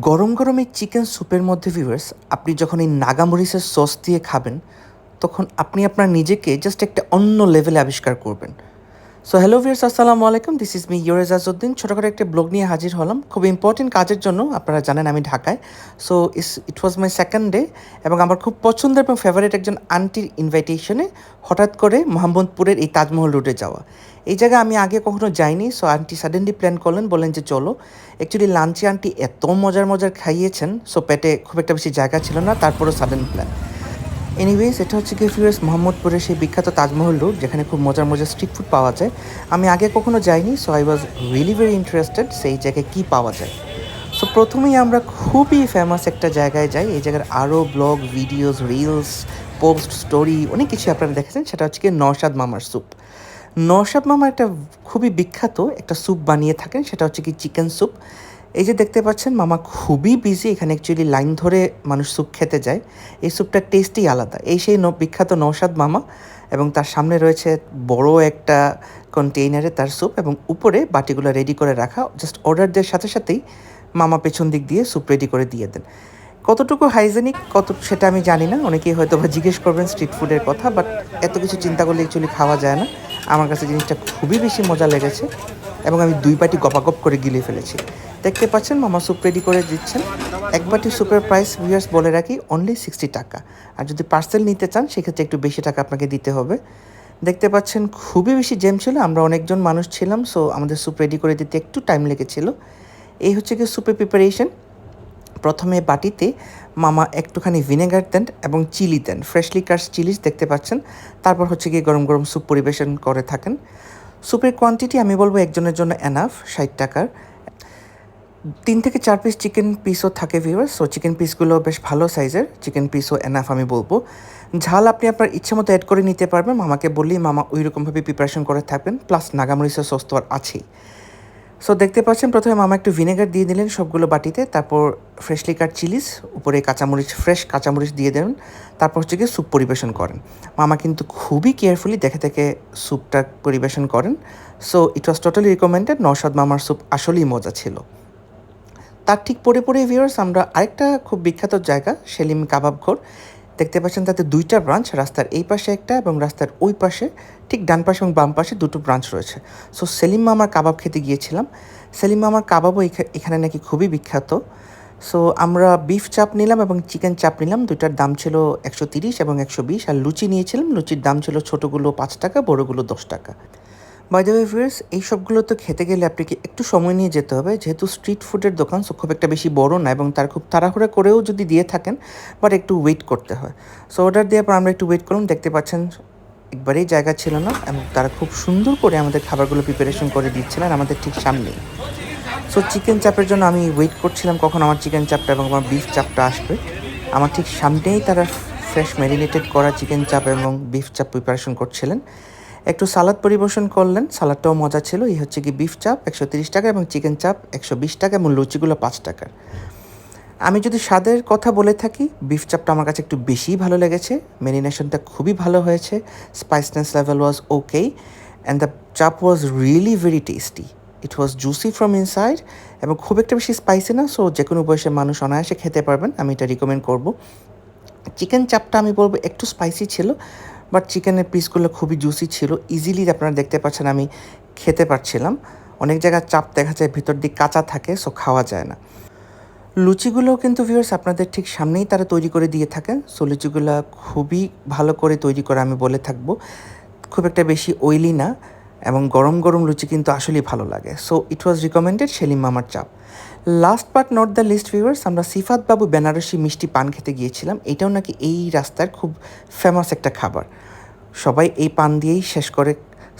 গরম গরম এই চিকেন স্যুপের মধ্যে ভিউয়ার্স আপনি যখন এই নাগামরিচের সস দিয়ে খাবেন, তখন আপনি আপনার নিজেকে জাস্ট একটা অন্য লেভেলে আবিষ্কার করবেন। সো হ্যালো ভিউয়ার্স আসসালামু আলাইকুম দিস ইজ মি ইউরেজ আজউদ্দিন ছোটোখাটো একটা ব্লগ নিয়ে হাজির হলাম খুব ইম্পর্টেন্ট কাজের জন্য আপনারা জানেন আমি ঢাকায় so is it was my second day এবং আমার খুব পছন্দের এবং ফেভারিট একজন আন্টির ইনভাইটেশনে হঠাৎ করে মোহাম্মদপুরের এই তাজমহল রোডে যাওয়া এই জায়গায় আমি আগে কখনো যাইনি সো আন্টি সাডেনলি প্ল্যান করলেন, বললেন যে চলো। অ্যাকচুয়ালি লাঞ্চে আন্টি এত মজার মজার খাইয়েছেন সো পেটে খুব একটা বেশি জায়গা ছিল না, তারপরও সাডেন প্ল্যান এনিওয়েজ এটা হচ্ছে কি ফিউয়ার্স মোহাম্মদপুরের সেই বিখ্যাত তাজমহল রোড যেখানে খুব মজার মজার স্ট্রিট ফুড পাওয়া যায়। আমি আগে কখনো যাইনি so I was really very interested সেই জায়গায় কী পাওয়া যায়। সো প্রথমেই আমরা খুবই ফেমাস একটা জায়গায় যাই, এই জায়গার আরও blog videos reels post story অনেক কিছু আপনারা দেখেছেন, সেটা হচ্ছে কি নওশাদ মামার স্যুপ নওশাদ মামা একটা খুবই বিখ্যাত একটা স্যুপ বানিয়ে থাকেন, সেটা হচ্ছে কি চিকেন স্যুপ এই যে দেখতে পাচ্ছেন, মামা খুবই বিজি এখানে অ্যাকচুয়ালি লাইন ধরে মানুষ স্যুপ খেতে যায়। এই স্যুপটার টেস্টই আলাদা। এই সেই বিখ্যাত নৌসাদ মামা এবং তার সামনে রয়েছে বড় একটা কন্টেইনারে তার স্যুপ এবং উপরে বাটিগুলো রেডি করে রাখা। জাস্ট অর্ডার দেওয়ার সাথে সাথেই মামা পেছন দিক দিয়ে স্যুপ রেডি করে দিয়ে দেন। কতটুকু হাইজেনিক কত সেটা আমি জানি না। অনেকেই হয়তো বা জিজ্ঞেস করবেন স্ট্রিট ফুডের কথা বাট এত কিছু চিন্তা করলে অ্যাকচুয়ালি খাওয়া যায় না। আমার কাছে জিনিসটা খুবই বেশি মজা লেগেছে এবং আমি দুই বাটি গপাগপ করে গিলে ফেলেছি। দেখতে পাচ্ছেন মামা স্যুপ রেডি করে দিচ্ছেন। এক বাটি স্যুপের প্রাইস ভিউয়ার্স বলে রাখি অনলি সিক্সটি টাকা। আর যদি পার্সেল নিতে চান, সেক্ষেত্রে একটু বেশি টাকা আপনাকে দিতে হবে। দেখতে পাচ্ছেন, খুবই বেশি জেম ছিল, আমরা অনেকজন মানুষ ছিলাম সো আমাদের স্যুপ রেডি করে দিতে একটু টাইম লেগেছিল। এই হচ্ছে কি স্যুপের প্রিপারেশন প্রথমে বাটিতে মামা একটুখানি ভিনেগার দেন এবং চিলি দেন। ফ্রেশলি কাটস চিলিস দেখতে পাচ্ছেন। তারপর হচ্ছে গিয়ে গরম গরম স্যুপ পরিবেশন করে থাকেন। স্যুপের কোয়ান্টিটি আমি বলব একজনের জন্য এনাফ ষাট টাকার। তিন থেকে চার পিস চিকেন পিসও থাকে ভিউয়ার্স সো চিকেন পিসগুলো বেশ ভালো সাইজের চিকেন পিসও এনাফ আমি বলব। ঝাল আপনি আপনার ইচ্ছে মতো অ্যাড করে নিতে পারবেন। মামাকে বললেই মামা ওই রকমভাবে প্রিপারেশন করে থাকবেন। প্লাস নাগামরিচের সস তো আর আছেই। সো দেখতে পাচ্ছেন, প্রথমে মামা একটু ভিনেগার দিয়ে দিলেন সবগুলো বাটিতে। তারপর ফ্রেশলি কাট চিলিস উপরে কাঁচামরিচ ফ্রেশ কাঁচামরিচ দিয়ে দেন। তারপর হচ্ছে গিয়ে স্যুপ পরিবেশন করেন। মামা কিন্তু খুবই কেয়ারফুলি দেখে দেখে স্যুপটা পরিবেশন করেন। So it was totally recommended Naushad মামার স্যুপ আসলেই মজা ছিল। তার ঠিক পরে পরে ভিউয়ার্স আমরা আরেকটা খুব বিখ্যাত জায়গা, সেলিম কাবাব ঘর। দেখতে পাচ্ছেন তাতে দুইটা ব্রাঞ্চ রাস্তার এই পাশে একটা এবং রাস্তার ওই পাশে, ঠিক ডান পাশে এবং বাম পাশে দুটো ব্রাঞ্চ রয়েছে। সো সেলিম মামার কাবাব খেতে গিয়েছিলাম। সেলিম মামার কাবাবও এখানে নাকি খুবই বিখ্যাত। সো আমরা বিফ চাপ নিলাম এবং চিকেন চাপ নিলাম। দুইটার দাম ছিল একশো তিরিশ এবং একশো বিশ। আর লুচি নিয়েছিলাম। লুচির দাম ছিল ছোটোগুলো পাঁচ টাকা, বড়োগুলো দশ টাকা। বাই দ্য ওয়ে ভিউয়ার্স এই সবগুলো তো খেতে গেলে আপনাকে একটু সময় নিয়ে যেতে হবে। যেহেতু স্ট্রিট ফুডের দোকান সো খুব একটা বেশি বড় না এবং তার খুব তাড়াহুড়া করেও যদি দিয়ে থাকেন বাট একটু ওয়েট করতে হয়। সো অর্ডার দেওয়ার পর আমরা একটু ওয়েট করলাম দেখতে পাচ্ছেন একবারেই জায়গা ছিল না এবং তারা খুব সুন্দর করে আমাদের খাবারগুলো প্রিপারেশন করে দিচ্ছিলেন আমাদের ঠিক সামনেই। সো চিকেন চাপের জন্য আমি ওয়েট করছিলাম কখন আমার চিকেন চাপটা এবং আমার বিফ চাপটা আসবে। আমার ঠিক সামনেই তারা ফ্রেশ ম্যারিনেটেড করা চিকেন চাপ এবং বিফ চাপ প্রিপারেশন করছিলেন। একটু সালাদ পরিবেশন করলেন। সালাদটাও মজা ছিল। এই হচ্ছে কি বিফ চাপ একশো টাকা এবং চিকেন চাপ একশো বিশ টাকা এবং লুচিগুলো পাঁচ টাকার আমি যদি স্বাদের কথা বলে থাকি বিফ চাপটা আমার কাছে একটু বেশিই ভালো লেগেছে। মেরিনেশনটা খুবই ভালো হয়েছে। Spiciness level was okay and the chaap was really very tasty it was juicy from inside এবং খুব একটা বেশি স্পাইসি না সো যে কোনো বয়সের মানুষ অনায়াসে খেতে পারবেন। আমি এটা রিকমেন্ড করব। চিকেন চাপটা আমি বলব একটু স্পাইসি ছিল বাট চিকেনের পিসগুলো খুবই জুসি ছিল। ইজিলি আপনারা দেখতে পাচ্ছেন আমি খেতে পারছিলাম। অনেক জায়গায় চাপ দেখা যায়, ভিতর দিক কাঁচা থাকে সো খাওয়া যায় না। লুচিগুলোও কিন্তু ভিউয়ার্স আপনাদের ঠিক সামনেই তারা তৈরি করে দিয়ে থাকেন। সো লুচিগুলো খুবই ভালো করে তৈরি করে আমি বলে থাকব। খুব একটা বেশি অয়েলি না এবং গরম গরম লুচি কিন্তু আসলেই ভালো লাগে। So it was recommended Selim মামার চাপ। Last but not the list viewers আমরা সিফাত বাবু বেনারসি মিষ্টি পান খেতে গিয়েছিলাম। এটাও নাকি এই রাস্তার খুব ফেমাস একটা খাবার। সবাই এই পান দিয়েই শেষ করে।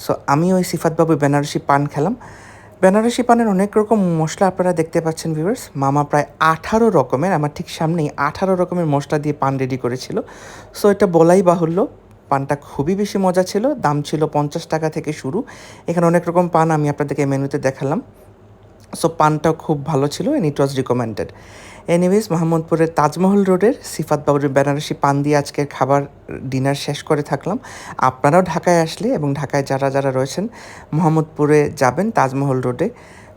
সো আমি ওই সিফাত বাবু বেনারসি পান খেলাম। বেনারসি পানের অনেক রকম মশলা আপনারা দেখতে পাচ্ছেন ভিউয়ার্স মামা প্রায় আঠারো রকমের, আমার ঠিক সামনেই আঠারো রকমের মশলা দিয়ে পান রেডি করেছিল। সো এটা বলাই বাহুল্য। পানটা খুবই বেশি মজা ছিল। দাম ছিল পঞ্চাশ টাকা থেকে শুরু। এখানে অনেক রকম পান আমি আপনাদেরকে মেনুতে দেখালাম। সো পানটাও খুব ভালো ছিল and it was recommended anyways মোহাম্মদপুরের তাজমহল রোডের সিফাত বাবুর বেনারসি পান দিয়ে আজকের খাবার ডিনার শেষ করে থাকলাম। আপনারাও ঢাকায় আসলে এবং ঢাকায় যারা যারা রয়েছেন, মোহাম্মদপুরে যাবেন তাজমহল রোডে।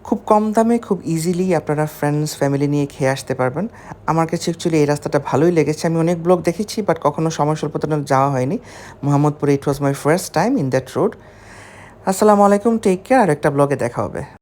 খুব কম দামে, খুব ইজিলি আপনারা ফ্রেন্ডস ফ্যামিলি নিয়ে খেয়ে আসতে পারবেন। আমার কাছে অ্যাকচুয়ালি এই রাস্তাটা ভালোই লেগেছে। আমি অনেক ব্লগ দেখেছি বাট কখনো সময় স্বল্পতার জন্য যাওয়া হয়নি। মোহাম্মদপুরে it was my first time in that road আসসালামু আলাইকুম টেক কেয়ার আর একটা ব্লগে দেখা হবে।